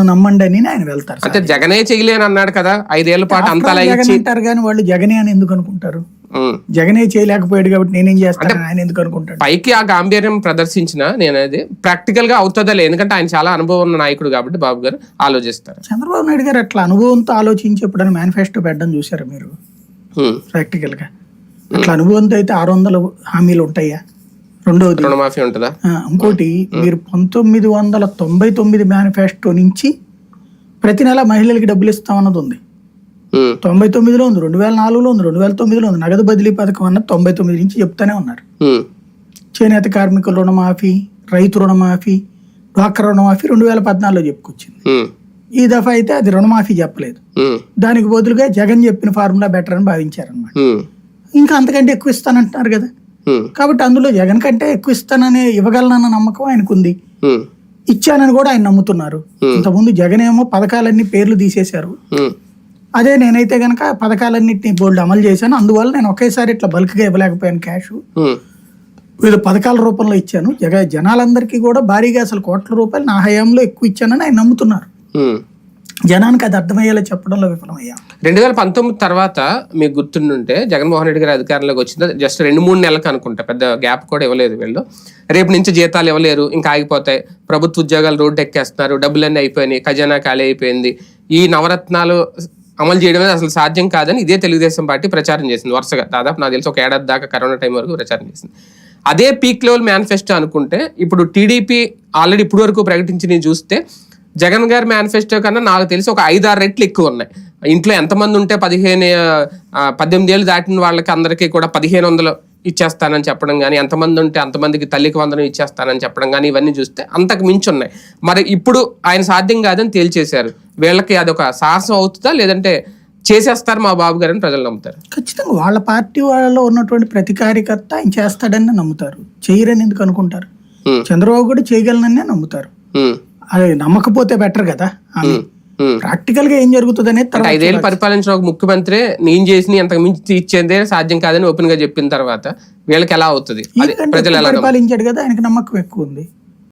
నన్ను నమ్మండి అని ఆయన వెళ్తారు అంటే జగనే చేయలేని అన్నాడు కదా ఐదేళ్ళ పాటు జగన్ ఇచ్చి అంటారు కానీ వాళ్ళు జగనే అని ఎందుకు అనుకుంటారు. జగనే చేయలేకపోయాడు కాబట్టి నేనేం చేస్తాను? ఆయన ఎందుకు అనుకుంటాడు? పైకి ఆ గాంభీర్యం ప్రదర్శించిన నేను అది ప్రాక్టికల్గా అవుతుందా లేదు. ఎందుకంటే ఆయన చాలా అనుభవం ఉన్న నాయకుడు కాబట్టి బాబు గారు ఆలోచిస్తారు. చంద్రబాబు నాయుడు గారు అట్లా అనుభవంతో ఆలోచించి ఎప్పుడైనా మేనిఫెస్టో పెట్టడం చూసారు మీరు. ప్రాక్టికల్గా. అట్లా అనుభవంతో అయితే ఆరు వందల హామీలు ఉంటాయా? రెండవది రుణమాఫీ ఉంటుందా ఇంకోటి మీరు పంతొమ్మిది వందల తొంభై తొమ్మిది మేనిఫెస్టో నుంచి ప్రతి నెల మహిళలకి డబ్బులు ఇస్తామన్నది ఉంది. తొంభై తొమ్మిదిలో ఉంది రెండు వేల నాలుగులో ఉంది రెండు వేల తొమ్మిదిలో ఉంది నగదు బదిలీ పథకం అన్నది తొంభై తొమ్మిది నుంచి చెప్తానే ఉన్నారు. చేనేత కార్మికుల రుణమాఫీ రైతు రుణమాఫీ డ్వాక్రా రుణమాఫీ రెండు వేల పద్నాలుగులో చెప్పుకొచ్చింది. ఈ దఫా అయితే అది రుణమాఫీ చెప్పలేదు. దానికి బదులుగా జగన్ చెప్పిన ఫార్ములా బెటర్ అని భావించారనమాట. ఇంకా అంతకంటే ఎక్కువ ఇస్తానంటున్నారు కదా. కాబట్టి అందులో జగన్ కంటే ఎక్కువ ఇస్తాననే ఇవ్వగలనన్న నమ్మకం ఆయనకు ఉంది ఉమ్. ఇచ్చానని కూడా ఆయన నమ్ముతున్నారు. ఇంతకుముందు జగన్ ఏమో పథకాలన్నీ పేర్లు తీసేశారు. అదే నేనైతే గనక పథకాలన్నింటినీ బోల్డ్ అమలు చేశాను. అందువల్ల నేను ఒకేసారి ఇట్లా బల్క్గా ఇవ్వలేకపోయాను క్యాష్. వివిధ పథకాల రూపంలో ఇచ్చాను. జగ జనాలందరికీ కూడా భారీగా అసలు కోట్ల రూపాయలు నా హయాంలో ఎక్కువ ఇచ్చానని ఆయన నమ్ముతున్నారు. జనానికి అది అర్థమయ్యేలా చెప్పడంలో విఫలమయ్యా. రెండు వేల పంతొమ్మిది తర్వాత మీకు గుర్తుండుంటే జగన్మోహన్ రెడ్డి గారు అధికారంలోకి వచ్చింది. జస్ట్ రెండు మూడు నెలలకు అనుకుంటా. పెద్ద గ్యాప్ కూడా ఇవ్వలేదు వీళ్ళు. రేపు నుంచి జీతాలు ఇవ్వలేరు ఇంకా ఆగిపోతాయి. ప్రభుత్వ ఉద్యోగాలు రోడ్డు ఎక్కేస్తున్నారు డబ్బులన్నీ అయిపోయినాయి ఖజానా ఖాళీ అయిపోయింది. ఈ నవరత్నాలు అమలు చేయడమే అసలు సాధ్యం కాదని ఇదే తెలుగుదేశం పార్టీ ప్రచారం చేసింది వరుసగా. దాదాపు నాకు తెలిసి ఒక ఏడాది దాకా కరోనా టైం వరకు ప్రచారం చేసింది. అదే పీక్ లెవెల్ మేనిఫెస్టో అనుకుంటే ఇప్పుడు టీడీపీ ఆల్రెడీ ఇప్పుడు వరకు ప్రకటించినవి చూస్తే జగన్ గారి మేనిఫెస్టో కన్నా నాకు తెలిసి ఒక ఐదారు రెట్లు ఎక్కువ ఉన్నాయి. ఇంట్లో ఎంతమంది ఉంటే పదిహేను పద్దెనిమిది ఏళ్ళు దాటిన వాళ్ళకి అందరికీ కూడా పదిహేను వందలు ఇచ్చేస్తానని చెప్పడం కానీ ఎంతమంది ఉంటే అంతమందికి తల్లికి వందనం ఇచ్చేస్తానని చెప్పడం కానీ ఇవన్నీ చూస్తే అంతకు మించి ఉన్నాయి. మరి ఇప్పుడు ఆయన సాధ్యం కాదని తేల్చేశారు. వీళ్ళకి అదొక సాహసం అవుతుందా? లేదంటే చేసేస్తారు మా బాబు గారని ప్రజలు నమ్ముతారు? ఖచ్చితంగా వాళ్ళ పార్టీ వాళ్ళలో ఉన్నటువంటి ప్రతి కార్యకర్త ఆయన చేస్తాడని నమ్ముతారు. చేయరని ఎందుకు అనుకుంటారు? చంద్రబాబు కూడా చేయగలనని నమ్ముతారు. అది నమ్మకపోతే బెటర్ కదా. ప్రాక్టికల్గా ఏం జరుగుతుంది అనేది ఐదేళ్ళు పరిపాలించిన ఒక ముఖ్యమంత్రి నేను చేసిన అంతకు మించి ఇచ్చేదే సాధ్యం కాదని ఓపెన్గా చెప్పిన తర్వాత వీళ్ళకి ఎలా అవుతుంది ప్రజలు ఎలా? పరిపాలించాడు కదా ఆయనకి నమ్మకం ఎక్కువ ఉంది